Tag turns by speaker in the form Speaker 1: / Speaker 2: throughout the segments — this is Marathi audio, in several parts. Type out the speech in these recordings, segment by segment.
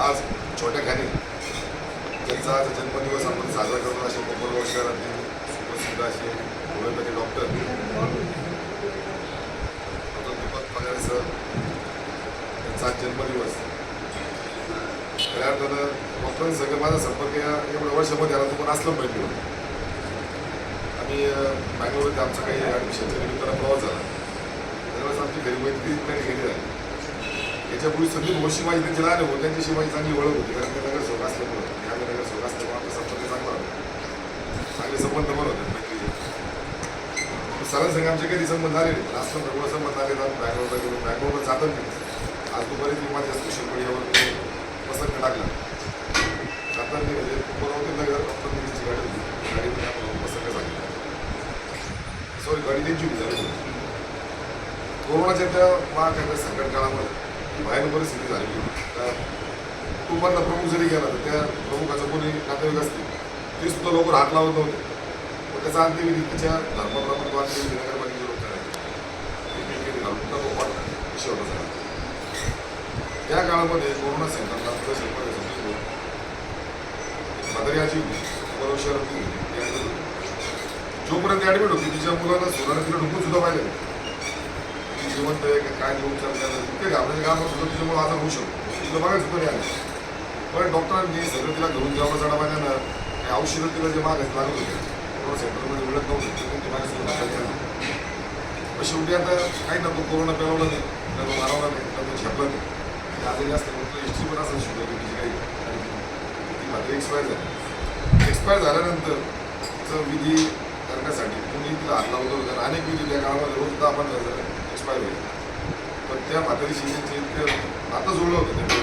Speaker 1: आज छोट्या खाली ज्यांचा आज जन्मदिवस आपण साजरा करतो असे कोपरगाव शहरातील सुप्रसिद्ध असे होमिओपॅथी डॉक्टर डॉक्टर दीपक पगार सर त्यांचा आज जन्मदिवस. खऱ्या अर्थानं डॉक्टरांसंग माझा संपर्क या एवढ्या वर्षामध्ये आला तो पण असलं पाहिजे. आम्ही बँगलोरमध्ये आमचा काही ॲडमिशनच्या निमित्तानं प्रवास झाला. त्यावेळेस आमची घरी मैत्री इतक्याने गेली. त्याच्यापूर्वी याच्यापूर्वी संदीप गोष्टी माझी त्यांची लहान होते. त्यांची शिवाजी चांगली ओळख होती. कारण ते नगरसेवक असल्यामुळं मी आम्ही नगरसेवक असल्यामुळे आमचा संपर्क चांगला होता. चांगले संबंध पण होते मैत्रीचे. सरांसंग आमचे कधी संबंध आले नाही. पण असलं प्रगुण संबंध आले तर बँगलोरला गेलो. बँगलोरला जातो मी आज दुपारी मी माझ्या सोशल मीडियावर प्रसंग टाकला. जाताना म्हणजे पुरवते नगर डॉक्टर गाडी होती. गाडीमध्ये आपण प्रसंग सांगितला. सॉरी गाडी त्यांची होती. झाली कोरोनाच्या त्या महाकाय संकट काळामध्ये भयानक परिस्थिती झाली त्या पण प्रमुख जरी गेला तर त्या प्रमुखाचं कोणी नातेवाईक असतील ते सुद्धा लवकर हात लावत नव्हते. मग त्याचा अंत्यविधी त्याच्या धर्माप्रमाणे तो नगरपालिकेचे लोक करायचे. घालून तो वाटला विषय होता त्या काळामध्ये कोरोना सेंटरला पुढे सेंटरमध्ये समजून बरोबर शहरात जोपर्यंत ॲडमिट होती तिच्या मुलांना सोडायला तिला ढुकून सुद्धा पाहिजे जिवंत आहे का काय उपचार करणार ते घाबरायचे काम सुद्धा तिच्यामुळे आजार होऊ शकतो. तिला बघायला सुद्धा नाही आलं. पण डॉक्टरांनी सगळं तिला घरून जावं जाणं पाहिजे काही औषधं तिला जे मागायचं लागत होते. कोरोना सेंटरमध्ये मिळत नव्हतं. ते त्यांची माझ्यासोबत हाताळली पण शेवटी आता काही नको कोरोना पेलवलं नाही ना तो मारवला नाही ना तो झेपला नाही. ती आजारी असते मग पण असं शुगर तिची काही. ती मात्र एक्सपायर झाली. एक्सपायर झाल्यानंतर तिचं विधी करण्यासाठी कुणी तिला हात लावलं होतं. अनेक विधी त्या काळामध्ये रोज आपण पंधरा एक्सपायर होईल पण त्या म्हातारी शिजेचे इतकं आता जुळलं होतं त्या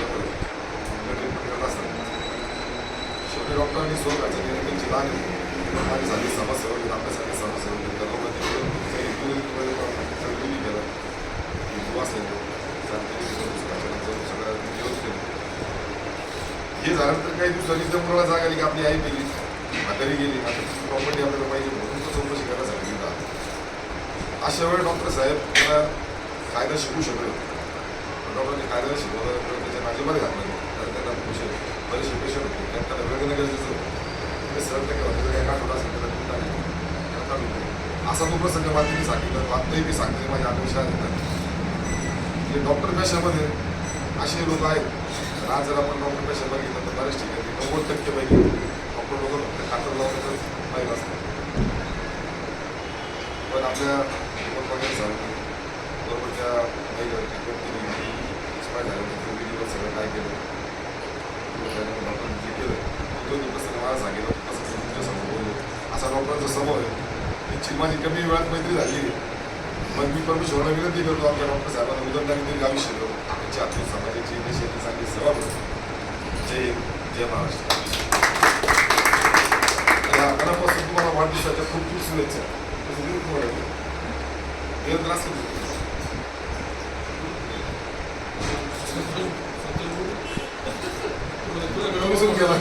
Speaker 1: ट्रीटमेंट करत असताना शेवटी डॉक्टरांनी सोय घातली आणि त्यांची लहान माझी झाली समस्या वगैरे आपल्यासाठी समस्या वगैरे त्या लोकांनी काही इंटुरिटीमध्ये सगळं केलं. वाचले सगळं व्यवस्थित हे झाल्यानंतर काही दिवसांनी त्या मुलाला जाग आली की आपली आई गेली. म्हातारी गेली. आता प्रॉपर्टी आपल्याला पाहिजे म्हणून तो चौकशी करायला सांगितलं अशा वेळी डॉक्टर साहेब मला कायदा शिकू शकले. डॉक्टरांनी कायदा शिकवलं त्याच्या नाजीमध्ये घातलं. कारण त्यांना पेशंट बरेचसे पेशंट होते. त्यांना वेळ देणं गरजेचं होतं. ते सर ते करत काही आठवडा असेल त्याला असा तो प्रसंग बातमी सांगितलं. बातमी मी सांगते माझ्या अपेक्षा येतात की डॉक्टर पेशामध्ये असे लोक आहेत. आज जर आपण डॉक्टर पेशामध्ये गेलं तर बरेच ठिकाणी नव्वद टक्के पाहिजे डॉक्टर लोक फक्त खातर लावण्याचं पाहिजे असतं पण आपल्या दीपक वगैरे झालं बरोबर त्या काही व्यक्तीने एक्सपायर झाल्यानंतर दिवस सगळं काय केलं? डॉक्टर जे केलं दोन दिवस प्रसंग मला सांगितलं असं तुमच्यासमोर बोललो असा डॉक्टरांचा समोर आहे. निश्चित माझी कमी वेळात मैत्री झाली मग मी परमेश्वराला विनंती करतो आमच्या डॉक्टर साहेबांना उदरदारी तरी गावी देतो त्यांची आर्थिक समाजाची देशाची चांगली सेवा करतो जय जय महाराष्ट्र. या मनापासून तुम्हाला वाढदिवसाच्या खूप खूप शुभेच्छा. Deu graças a é Deus. Vamos ver o que ela.